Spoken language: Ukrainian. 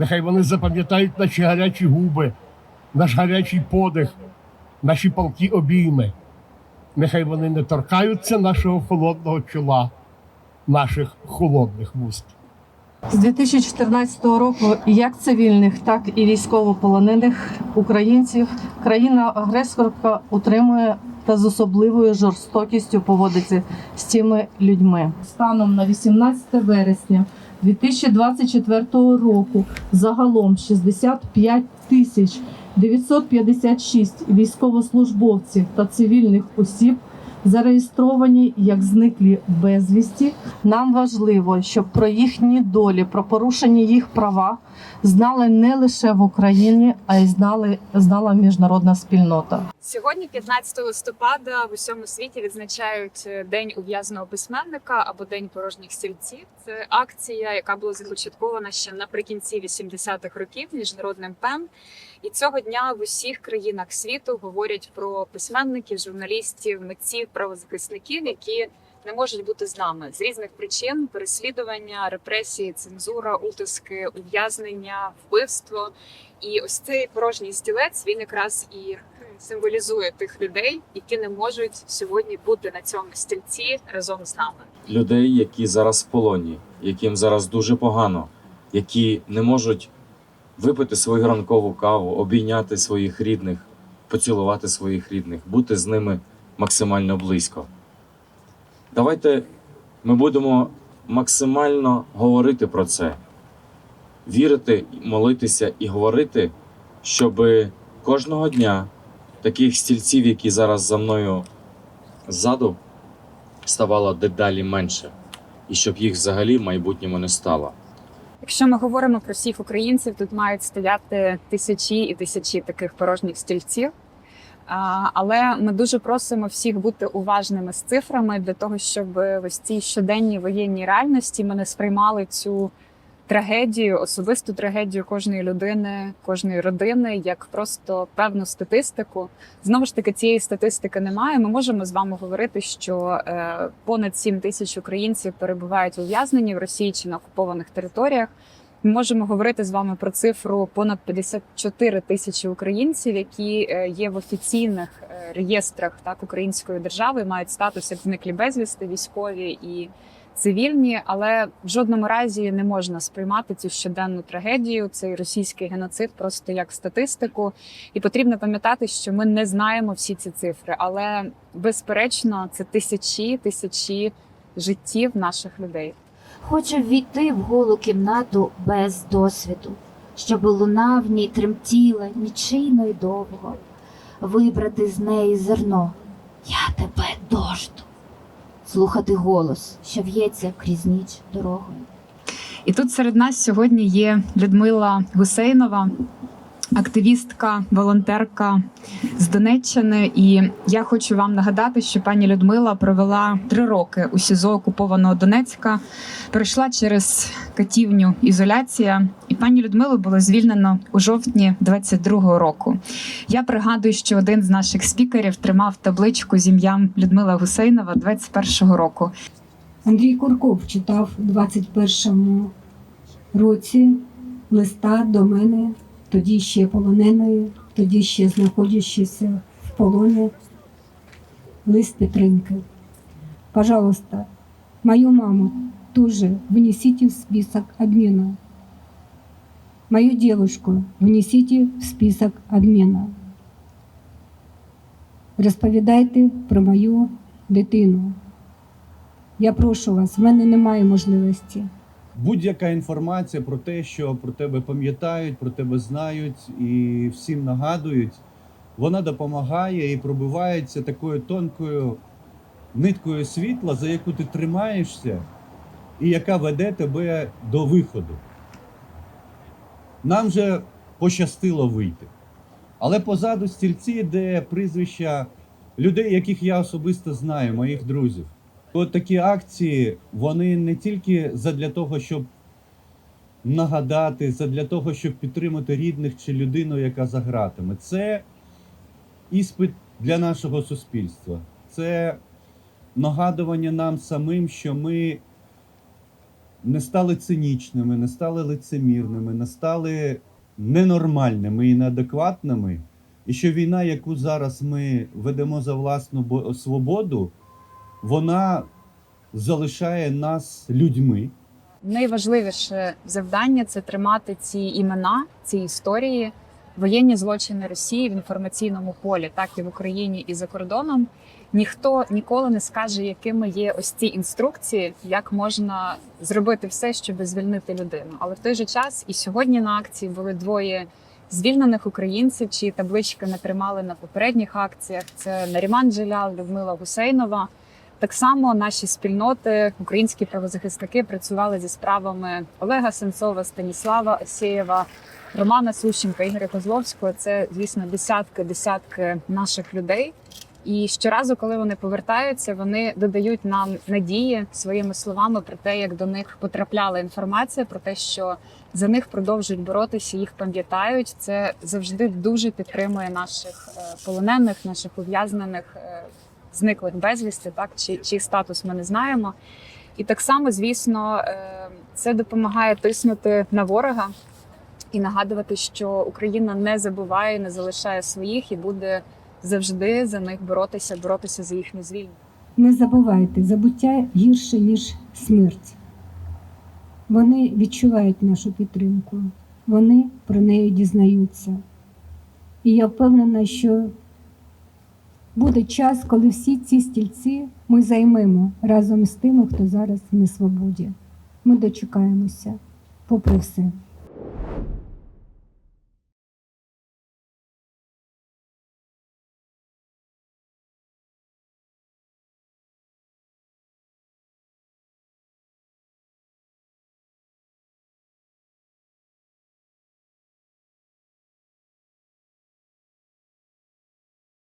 Нехай вони запам'ятають наші гарячі губи, наш гарячий подих, наші палкі обійми. Нехай вони не торкаються нашого холодного чола, наших холодних вуст. З 2014 року як цивільних, так і військовополонених українців країна-агресорка утримує та з особливою жорстокістю поводиться з цими людьми. Станом на 18 вересня 2024 року загалом 65 тисяч 956 військовослужбовців та цивільних осіб зареєстровані як зниклі безвісті. Нам важливо, щоб про їхні долі, про порушення їх права знали не лише в Україні, а й знали знала міжнародна спільнота. Сьогодні, 15 листопада, в усьому світі відзначають е, День ув'язаного письменника або День порожніх стільців. Це акція, яка була започаткована ще наприкінці 80-х років міжнародним ПЕН. І цього дня в усіх країнах світу говорять про письменників, журналістів, митців, правозахисників, які не можуть бути з нами з різних причин: переслідування, репресії, цензура, утиски, ув'язнення, вбивство. І ось цей порожній стілець він якраз і символізує тих людей, які не можуть сьогодні бути на цьому стільці разом з нами. людей, які зараз в полоні, яким зараз дуже погано, які не можуть випити свою ранкову каву, обійняти своїх рідних, поцілувати своїх рідних, бути з ними максимально близько. Давайте ми будемо максимально говорити про це, вірити, молитися і говорити, щоб кожного дня таких стільців, які зараз за мною ззаду, ставало дедалі менше, і щоб їх взагалі в майбутньому не стало. Якщо ми говоримо про всіх українців, тут мають стояти тисячі і тисячі таких порожніх стільців. Але ми дуже просимо всіх бути уважними з цифрами для того, щоб в цій щоденній воєнній реальності ми не сприймали цю трагедію, особисту трагедію кожної людини, кожної родини, як просто певну статистику. Знову ж таки, цієї статистики немає. Ми можемо з вами говорити, що е, понад 7 тисяч українців перебувають ув'язнені в Росії чи на окупованих територіях. Ми можемо говорити з вами про цифру понад 54 тисячі українців, які е, є в офіційних е, реєстрах так української держави, мають статус як зниклі безвісти, військові і цивільні, але в жодному разі не можна сприймати цю щоденну трагедію, цей російський геноцид просто як статистику. І потрібно пам'ятати, що ми не знаємо всі ці цифри, але безперечно, це тисячі тисячі життів наших людей. Хочу ввійти в голу кімнату без досвіду, щоб луна в ній тремтіла нічийно й довго, вибрати з неї зерно. Я тебе дожду. Слухати голос, що в'ється крізь ніч дорогою. І тут серед нас сьогодні є Людмила Гусейнова, активістка, волонтерка з Донеччини. І я хочу вам нагадати, що пані Людмила провела три роки у СІЗО окупованого Донецька, пройшла через катівню ізоляція, і пані Людмилу було звільнено у жовтні 22-го року. Я пригадую, що один з наших спікерів тримав табличку з ім'ям Людмила Гусейнова 21-го року. Андрій Курков читав у 21-му році листа до мене, тоді ще полоненої, тоді ще знаходячися в полоні, лист підтримки. Пожалуйста, мою маму тоже внесите в список обмена. Мою девушку внесите в список обмена. Розповідайте про мою дитину. Я прошу вас, в мене немає можливості. Будь-яка інформація про те, що про тебе пам'ятають, про тебе знають і всім нагадують, вона допомагає і пробивається такою тонкою ниткою світла, за яку ти тримаєшся, і яка веде тебе до виходу. Нам же пощастило вийти. Але позаду стільці, де прізвища людей, яких я особисто знаю, моїх друзів. От такі акції, вони не тільки задля того, щоб нагадати, задля того, щоб підтримати рідних чи людину, яка за ґратами. Це іспит для нашого суспільства. Це нагадування нам самим, що ми не стали цинічними, не стали лицемірними, не стали ненормальними і неадекватними. І що війна, яку зараз ми ведемо за власну свободу, вона залишає нас людьми. Найважливіше завдання це тримати ці імена, ці історії, воєнні злочини Росії в інформаційному полі, так і в Україні, і за кордоном. Ніхто ніколи не скаже, якими є ось ці інструкції, як можна зробити все, щоб звільнити людину. Але в той же час і сьогодні на акції були двоє звільнених українців, чиї таблички ми тримали на попередніх акціях. Це Наріман Джелял, Людмила Гусейнова. Так само наші спільноти, українські правозахисники, працювали зі справами Олега Сенцова, Станіслава Осєєва, Романа Сущенка, Ігоря Козловського. Це, звісно, десятки, десятки наших людей. І щоразу, коли вони повертаються, вони додають нам надії своїми словами про те, як до них потрапляла інформація, про те, що за них продовжують боротися, їх пам'ятають. Це завжди дуже підтримує наших е, полонених, наших ув'язнених, е, зниклих безвісти, так чи чий статус ми не знаємо. І так само, звісно, е, це допомагає тиснути на ворога і нагадувати, що Україна не забуває, не залишає своїх і буде завжди за них боротися, боротися за їхню звільнення. Не забувайте, забуття гірше, ніж смерть. Вони відчувають нашу підтримку, вони про неї дізнаються. І я впевнена, що буде час, коли всі ці стільці ми займемо разом з тими, хто зараз в несвободі. Ми дочекаємося, попри все.